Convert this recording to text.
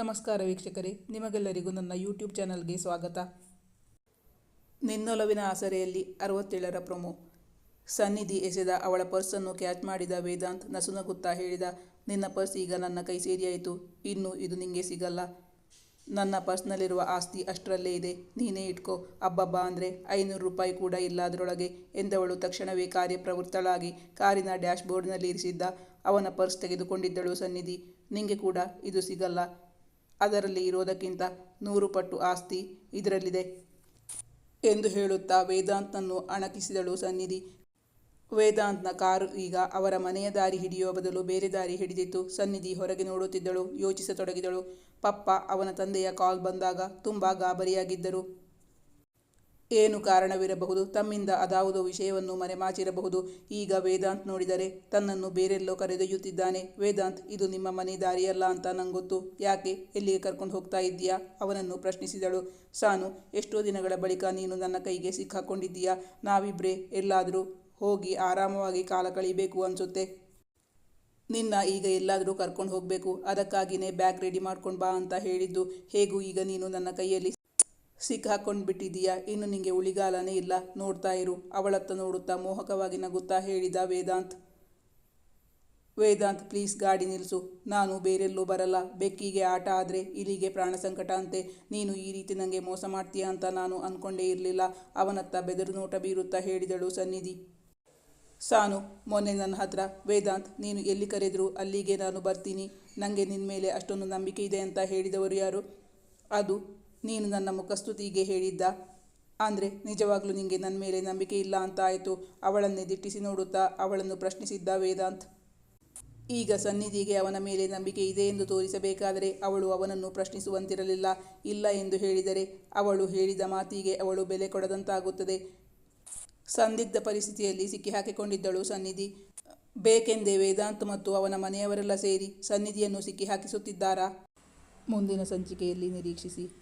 ನಮಸ್ಕಾರ ವೀಕ್ಷಕರೇ, ನಿಮಗೆಲ್ಲರಿಗೂ ನನ್ನ ಯೂಟ್ಯೂಬ್ ಚಾನಲ್ಗೆ ಸ್ವಾಗತ. ನಿನ್ನೊಲವಿನ ಆಸರೆಯಲ್ಲಿ ಅರವತ್ತೇಳರ ಪ್ರೊಮೋ. ಸನ್ನಿಧಿ ಎಸೆದ ಅವಳ ಪರ್ಸನ್ನು ಕ್ಯಾಚ್ ಮಾಡಿದ ವೇದಾಂತ್ ನಸುನಗುತ್ತಾ ಹೇಳಿದ, ನಿನ್ನ ಪರ್ಸ್ ಈಗ ನನ್ನ ಕೈ ಸೇರಿಯಾಯಿತು, ಇನ್ನು ಇದು ನಿಂಗೆ ಸಿಗಲ್ಲ. ನನ್ನ ಪರ್ಸ್ನಲ್ಲಿರುವ ಆಸ್ತಿ ಅಷ್ಟರಲ್ಲೇ ಇದೆ, ನೀನೇ ಇಟ್ಕೋ. ಅಬ್ಬಬ್ಬ ಅಂದರೆ ಐನೂರು ರೂಪಾಯಿ ಕೂಡ ಇಲ್ಲ ಅದರೊಳಗೆ, ಎಂದವಳು ತಕ್ಷಣವೇ ಕಾರ್ಯಪ್ರವೃತ್ತಳಾಗಿ ಕಾರಿನ ಡ್ಯಾಶ್ಬೋರ್ಡ್ನಲ್ಲಿ ಇರಿಸಿದ್ದ ಅವನ ಪರ್ಸ್ ತೆಗೆದುಕೊಂಡಿದ್ದಳು ಸನ್ನಿಧಿ. ನಿಂಗೆ ಕೂಡ ಇದು ಸಿಗಲ್ಲ. ಅದರಲ್ಲಿ ಇರೋದಕ್ಕಿಂತ ನೂರು ಪಟ್ಟು ಆಸ್ತಿ ಇದರಲ್ಲಿದೆ ಎಂದು ಹೇಳುತ್ತಾ ವೇದಾಂತನನ್ನು ಅಣಕಿಸಿದಳು ಸನ್ನಿಧಿ. ವೇದಾಂತ್ನ ಕಾರು ಈಗ ಅವರ ಮನೆಯ ದಾರಿ ಹಿಡಿಯುವ ಬದಲು ಬೇರೆ ದಾರಿ ಹಿಡಿದಿತ್ತು. ಸನ್ನಿಧಿ ಹೊರಗೆ ನೋಡುತ್ತಿದ್ದಳು, ಯೋಚಿಸತೊಡಗಿದಳು. ಪಪ್ಪ ಅವನ ತಂದೆಯ ಕಾಲ್ ಬಂದಾಗ ತುಂಬ ಗಾಬರಿಯಾಗಿದ್ದರು. ಏನು ಕಾರಣವಿರಬಹುದು? ತಮ್ಮಿಂದ ಅದಾವುದೋ ವಿಷಯವನ್ನು ಮರೆಮಾಚಿರಬಹುದು? ಈಗ ವೇದಾಂತ್ ನೋಡಿದರೆ ತನ್ನನ್ನು ಬೇರೆಲ್ಲೋ ಕರೆದೊಯ್ಯುತ್ತಿದ್ದಾನೆ. ವೇದಾಂತ್, ಇದು ನಿಮ್ಮ ಮನೆ ದಾರಿಯಲ್ಲ ಅಂತ ನಂಗೊತ್ತು. ಯಾಕೆ? ಎಲ್ಲಿಗೆ ಕರ್ಕೊಂಡು ಹೋಗ್ತಾ ಇದ್ದೀಯಾ? ಅವನನ್ನು ಪ್ರಶ್ನಿಸಿದಳು. ಸಾನು, ಎಷ್ಟೋ ದಿನಗಳ ಬಳಿಕ ನೀನು ನನ್ನ ಕೈಗೆ ಸಿಕ್ಕಾಕೊಂಡಿದ್ದೀಯಾ? ನಾವಿಬ್ರೆ ಎಲ್ಲಾದರೂ ಹೋಗಿ ಆರಾಮವಾಗಿ ಕಾಲ ಕಳೀಬೇಕು ಅನಿಸುತ್ತೆ. ನಿನ್ನ ಈಗ ಎಲ್ಲಾದರೂ ಕರ್ಕೊಂಡು ಹೋಗಬೇಕು. ಅದಕ್ಕಾಗಿಯೇ ಬ್ಯಾಗ್ ರೆಡಿ ಮಾಡ್ಕೊಂಡು ಬಾ ಅಂತ ಹೇಳಿದ್ದು. ಹೇಗೂ ಈಗ ನೀನು ನನ್ನ ಕೈಯಲ್ಲಿ ಸಿಕ್ಕಾಕೊಂಡು ಬಿಟ್ಟಿದೀಯಾ ಇನ್ನು ನಿಂಗೆ ಉಳಿಗಾಲನೇ ಇಲ್ಲ. ನೋಡ್ತಾ ಇರು. ಅವಳತ್ತ ನೋಡುತ್ತಾ ಮೋಹಕವಾಗಿ ನಗುತ್ತಾ ಹೇಳಿದ ವೇದಾಂತ್. ವೇದಾಂತ್, ಪ್ಲೀಸ್ ಗಾಡಿ ನಿಲ್ಲಿಸು ನಾನು ಬೇರೆಲ್ಲೂ ಬರಲ್ಲ. ಬೆಕ್ಕಿಗೆ ಆಟ ಆದರೆ ಇಲ್ಲಿಗೆ ಪ್ರಾಣ ಸಂಕಟ ಅಂತೆ. ನೀನು ಈ ರೀತಿ ನನಗೆ ಮೋಸ ಮಾಡ್ತೀಯಾ ಅಂತ ನಾನು ಅಂದ್ಕೊಂಡೇ ಇರಲಿಲ್ಲ. ಅವನತ್ತ ಬೆದರು ನೋಟ ಬೀರುತ್ತಾ ಹೇಳಿದಳು ಸನ್ನಿಧಿ. ಸಾನು, ಮೊನ್ನೆ ನನ್ನ ಹತ್ರ, ವೇದಾಂತ್, ನೀನು ಎಲ್ಲಿ ಕರೆದರೂ ಅಲ್ಲಿಗೆ ನಾನು ಬರ್ತೀನಿ. ನನಗೆ ನಿನ್ನ ಮೇಲೆ ಅಷ್ಟೊಂದು ನಂಬಿಕೆ ಇದೆ ಅಂತ ಹೇಳಿದವರು ಯಾರು? ಅದು ನೀನು ನನ್ನ ಮುಖಸ್ತುತಿಗೆ ಹೇಳಿದ್ದ. ಅಂದರೆ, ನಿಜವಾಗ್ಲೂ ನಿನಗೆ ನನ್ನ ಮೇಲೆ ನಂಬಿಕೆ ಇಲ್ಲ ಅಂತ ಆಯಿತು ಅವಳನ್ನೇ ದಿಟ್ಟಿಸಿ ನೋಡುತ್ತಾ ಅವಳನ್ನು ಪ್ರಶ್ನಿಸಿದ್ದ ವೇದಾಂತ್. ಈಗ ಸನ್ನಿಧಿಗೆ ಅವನ ಮೇಲೆ ನಂಬಿಕೆ ಇದೆ ಎಂದು ತೋರಿಸಬೇಕಾದರೆ ಅವಳು ಅವನನ್ನು ಪ್ರಶ್ನಿಸುವಂತಿರಲಿಲ್ಲ. ಇಲ್ಲ ಎಂದು ಹೇಳಿದರೆ ಅವಳು ಹೇಳಿದ ಮಾತಿಗೆ ಅವಳು ಬೆಲೆ ಕೊಡದಂತಾಗುತ್ತದೆ. ಸಂದಿಗ್ಧ ಪರಿಸ್ಥಿತಿಯಲ್ಲಿ ಸಿಕ್ಕಿಹಾಕಿಕೊಂಡಿದ್ದಳು ಸನ್ನಿಧಿ. ಬೇಕೆಂದೇ ವೇದಾಂತ್ ಮತ್ತು ಅವನ ಮನೆಯವರೆಲ್ಲ ಸೇರಿ ಸನ್ನಿಧಿಯನ್ನು ಸಿಕ್ಕಿಹಾಕಿಸುತ್ತಿದ್ದಾರಾ? ಮುಂದಿನ ಸಂಚಿಕೆಯಲ್ಲಿ ನಿರೀಕ್ಷಿಸಿ.